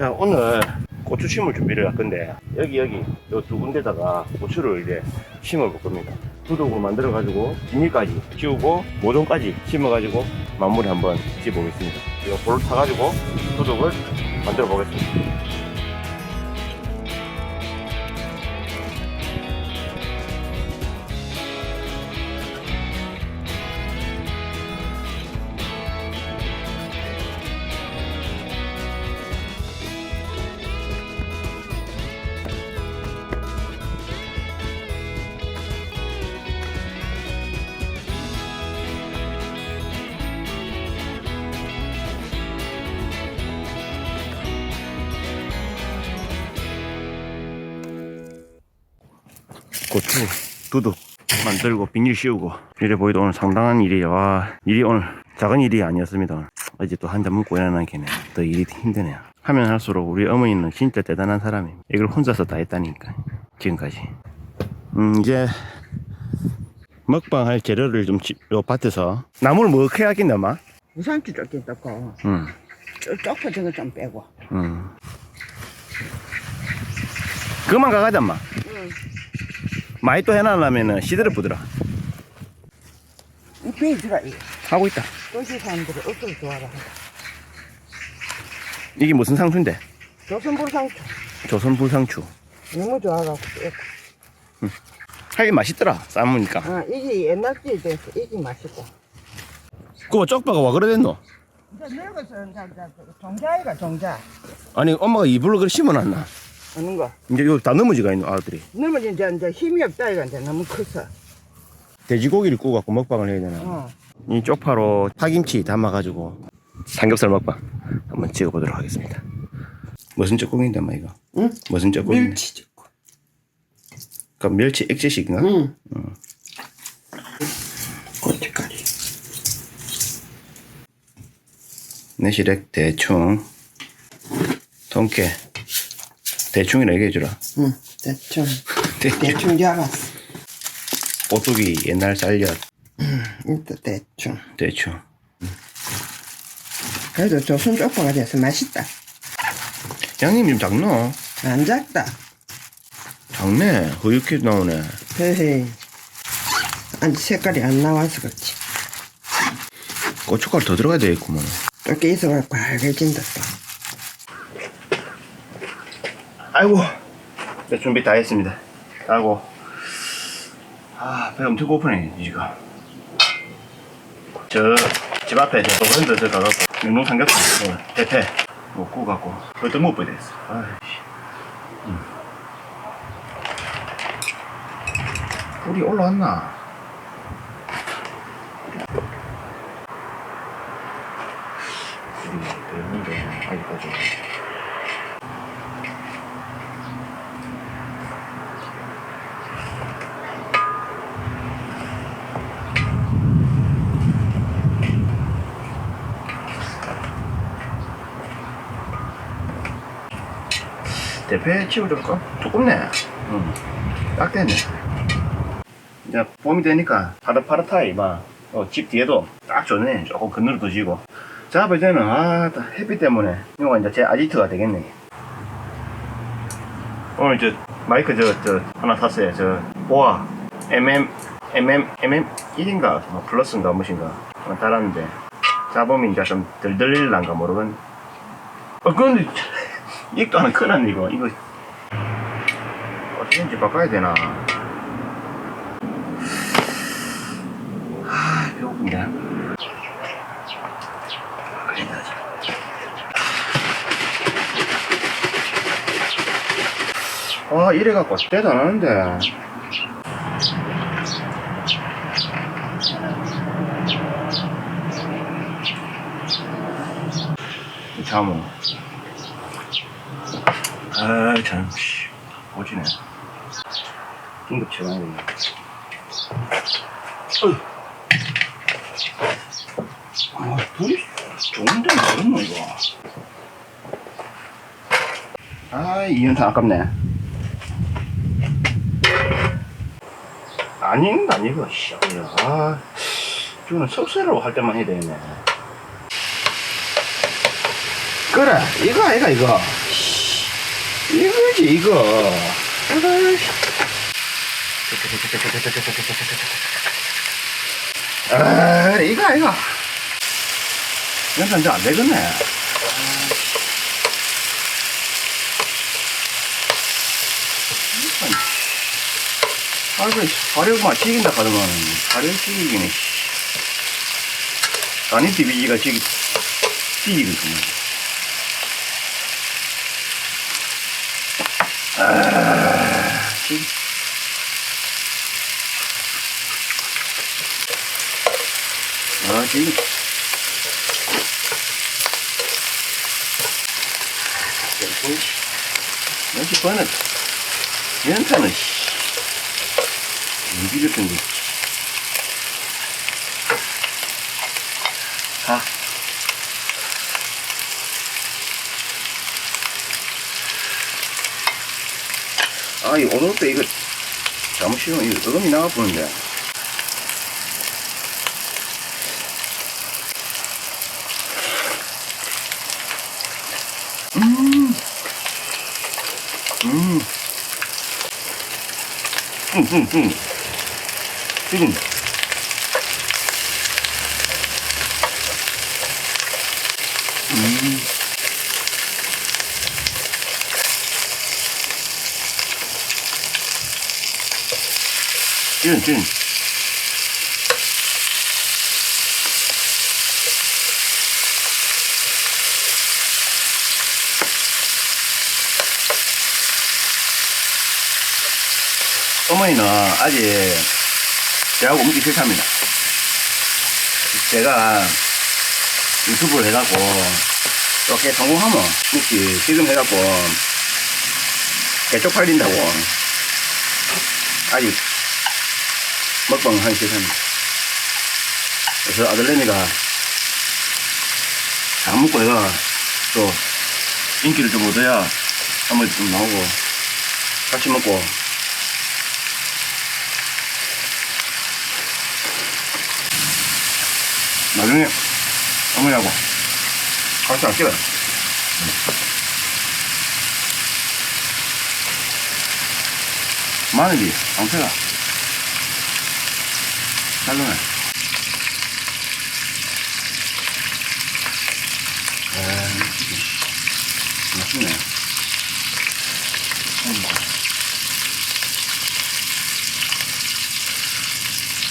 자 오늘 고추 심을 준비를 할 건데 여기 여기 요 두 군데다가 고추를 이제 심어 볼 겁니다. 두둑으로 만들어 가지고 비닐까지 씌우고 모종까지 심어 가지고 마무리 한번 지어 보겠습니다. 이거 볼을 타 가지고 두둑을 만들어 보겠습니다 고추 두둑 만들고 비닐 씌우고 이래 보이도 오늘 상당한 일이에요 와 일이 오늘 작은 일이 아니었습니다. 어제 또 한 잔 먹고 일어나는 게네 더 일이 힘드네요 하면 할수록 우리 어머니는 진짜 대단한 사람이에요 이걸 혼자서 다 했다니까 지금까지 음 이제 먹방 할 재료를 좀 지- 요 밭에서 나무를 뭐 하겠나 마? 우산주 쫓긴 떴고 음, 쪼커 저거 좀 빼고 음. 그만 가가자 마 응. 많이 또 해놔려면은 시대를 부더라 이 베이주라 이 하고 있다 도시 사람들이 어떻게 좋아라 이게 무슨 상추인데? 조선불 상추 조선 불상추. 너무 좋아갖고 빼고. 하긴 맛있더라. 삶으니까. 아 이게 옛날 게 돼서 이게 맛있고 그거 쪽파가 와 그러댔노? 이제 늙어서 이제 종자이가 종자 아니 엄마가 이불로 그걸 심어놨나? 하는 거 이제 이거 다 넘어지가 있는 아들이. 너무 이제 이제 힘이 없다 이가 이제 너무 커서 돼지고기를 구워 갖고 먹방을 해야 되나? 어. 이 쪽파로 파김치 담아가지고 삼겹살 먹방 한번 찍어보도록 하겠습니다. 무슨 쩌국인데 엄마 이거? 응? 무슨 쩌국? 멸치 좋고 그 멸치 액젓인가? 응 고춧가루 내시렉 대충 통깨 대충이라 얘기해주라. 응 대충 대충 대충 잡았어 오뚜기 옛날 쌀엿 이또 대충 대충. 그래도 조선 쪽파가 돼서 맛있다 양님 좀 작노? 안 작다 작네. 허옇게 나오네. 헤헤 아직 색깔이 안 나와서 그렇지 고춧가루 더 들어가야 되겠구만. 또 깨서 빨개진다 또 아이고. 네, 준비 다 했습니다. 하고. 아, 배 엄청 고프네, 지금. 저, 집 앞에 저 도그랜드 저 가갖고, 영농 삼겹살, 뭐, 대패, 뭐, 구워갖고, 그것도 못 보게 됐어. 아이씨. 음. 불이 올라왔나? 불이 되는데, 아직까지. 대패 치워줄까? 조금네. 응. 딱 됐네. 이제 봄이 되니까 파릇파릇하이 막, 어, 집 뒤에도 딱 좋네. 조금 그늘도 지고. 자, 이제는, 아, 딱 햇빛 때문에, 이거 이제 제 아지트가 되겠네. 오늘 저, 마이크 저, 저, 하나 샀어요. 저, 보아, MM, MM, MM 1인가, 뭐 플러스인가, 무엇인가, 어, 달았는데, 잡으면 이제 좀덜 들릴란가 모르겠네. 어, 근데, 이것도 하나 큰일 이거. 이거, 어떻게인지 바꿔야 되나. 아, 배고픈데. 아, 이래갖고 때도 안 하는데. 잠은. 아, 참, 씨. 오지네. 긴급 처방이네. 아, 불이 좋은데 모르노, 이거. 아, 이 연탄 아깝네. 아닌, 아니고, 씨. 아, 이거는 석쇠로 할 때만 해야 되네. 그래 이거 아이가 이거 이거지 이거. 아 이거 아이가 연산 잘안 되겠네. 아이고 화력만. 튀긴다 하더만. 화력 튀기기네 아니 TV가 튀기 튀기거든 요 아, 튀기. 아, 튀기. 역시 번은 연탄은 씨. 무기 같은 거. 가. 아, 이 오늘 때 이거 잘못 씌우면 이거 어금이 나가 보는데. 음. 음. 응, 응, 응. 지금. 음. 찐, 찐. 어머니는 아직 저하고 먹기 싫답니다. 제가 유튜브를 해갖고 이렇게 성공하면 먹기 지금 해갖고 개쪽 팔린다고 아직 먹방 하기 싫답니다. 그래서 아들내미가 잘 먹고 해가 또 인기를 좀 얻어야 어머니 좀 나오고 같이 먹고 나중에 어머니하고 같이 할게요. 마늘이 상태가 잘 나네. 에이, 맛있네. 음.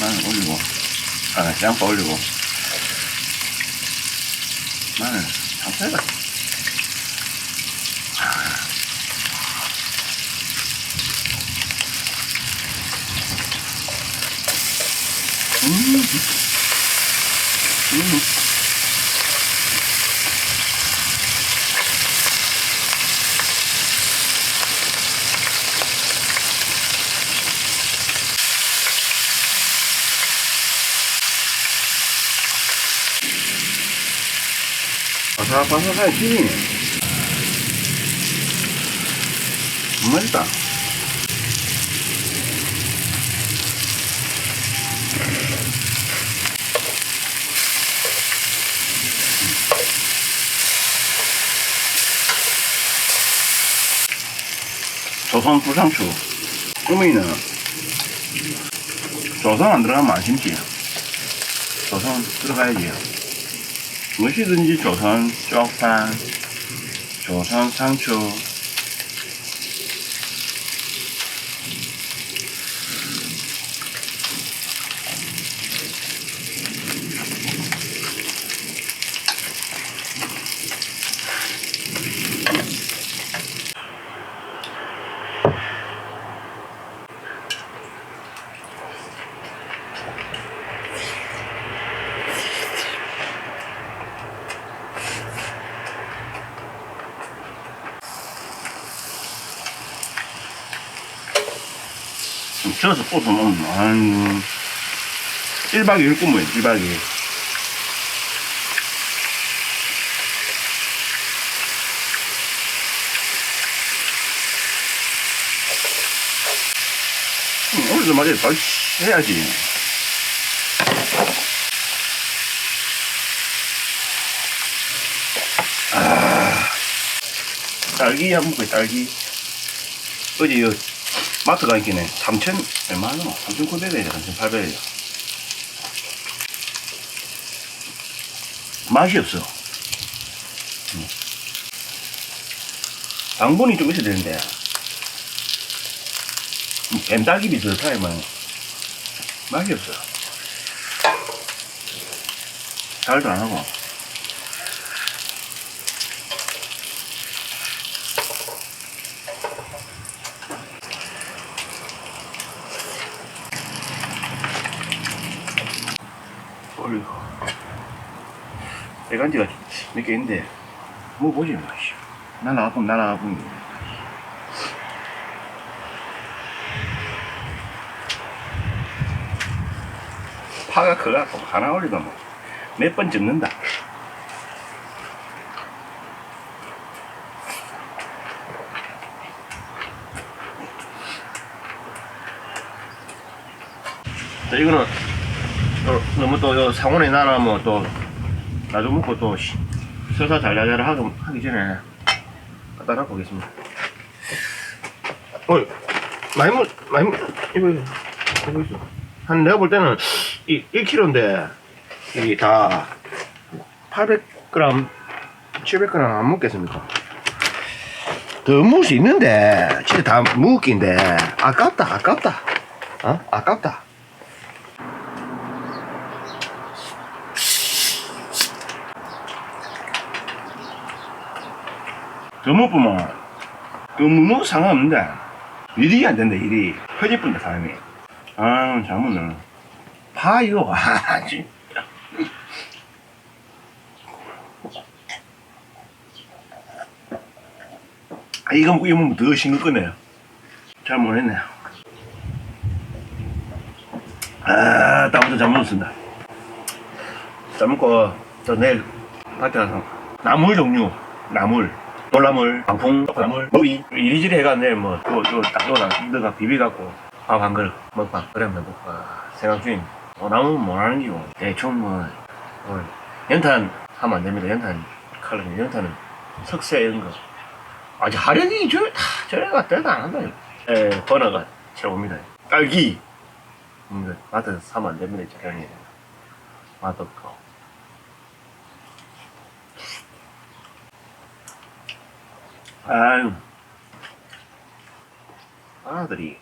마늘 올리고, 아, 양파 올리고. 마늘 상태가 음. 음. 바삭바삭하게 튀기네. 맛있다. 조선 부상추. 어머니는 조선 안 들어가면 안 심지. 조선 들어가야지. 무엇이든지 조선 쪽판, 조선 상추, 쪄서 꽂으면, 한, 1박 2일 꿈이에요, 1박 2일. 음, 오늘도 말이야, 빨리 해야지. 아. 딸기 한 묶어요, 딸기. 어제 요 마트 가 있긴 해. 3천, 얼마나? 3,900원이야, 3,800원이야. 맛이 없어. 음. 당분이 좀 있어야 되는데. 음, 뱀딸기 비슷하지만 맛이 없어. 잘도 안 하고. 어이구. 배간지가 몇 개 있는데, 뭐 보지, 뭐, 씨. 날아가고, 날아가고. 파가 커갖고, 하나 올리도 뭐, 몇번 접는다. 자, 이거는, 또 너무 또요 상온에 나라면 또 나도 먹고 또 시- 서사 잘잘잘 하기, 하기 전에 갖다 놓고 오겠습니다. 어, 많이 먹, 많이 먹, 이거, 이거 있어. 한 내가 볼 때는 이 1kg인데 이게 다 800g, 700g 안 먹겠습니까? 더 먹을 수 있는데 진짜 다 먹긴데 아깝다 아깝다 어? 아깝다 더 먹으면 더 먹어도 상관없는데 일이 안 된다 일이 허지뿐다 사람이. 아 잘못은 파 이거. 아 진짜 아 이거 먹고 이거 먹으면 더 싱겁거네요. 잘 못했네요 아 땀도 잘 먹었습니다. 잘 먹고 또 내일 밭에 가서 나물 종류 나물 돌나물 방풍 나물 머위 이리저리 해가 내일 뭐또또딱 넣어놔 너가 비비갖고 밥 한 그릇 먹방 그러면 먹방 생각 중임 어, 나무는 뭐 하는 기고 대충 뭐 어, 연탄 하면 안 됩니다. 연탄 칼럼 연탄은 석쇠 이런 거. 아직 하려니 저 하, 저래가 대도 안 한다. 에 버너가 최고입니다. 딸기. 음, 마트 사면 안 됩니다 저량이. 맛없고 아유. 아들이.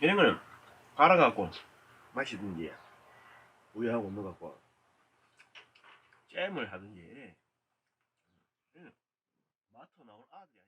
이런 거는 갈아갖고 마시든지 우유하고 넣어갖고 잼을 하든지. 음, 마트 나올 아들이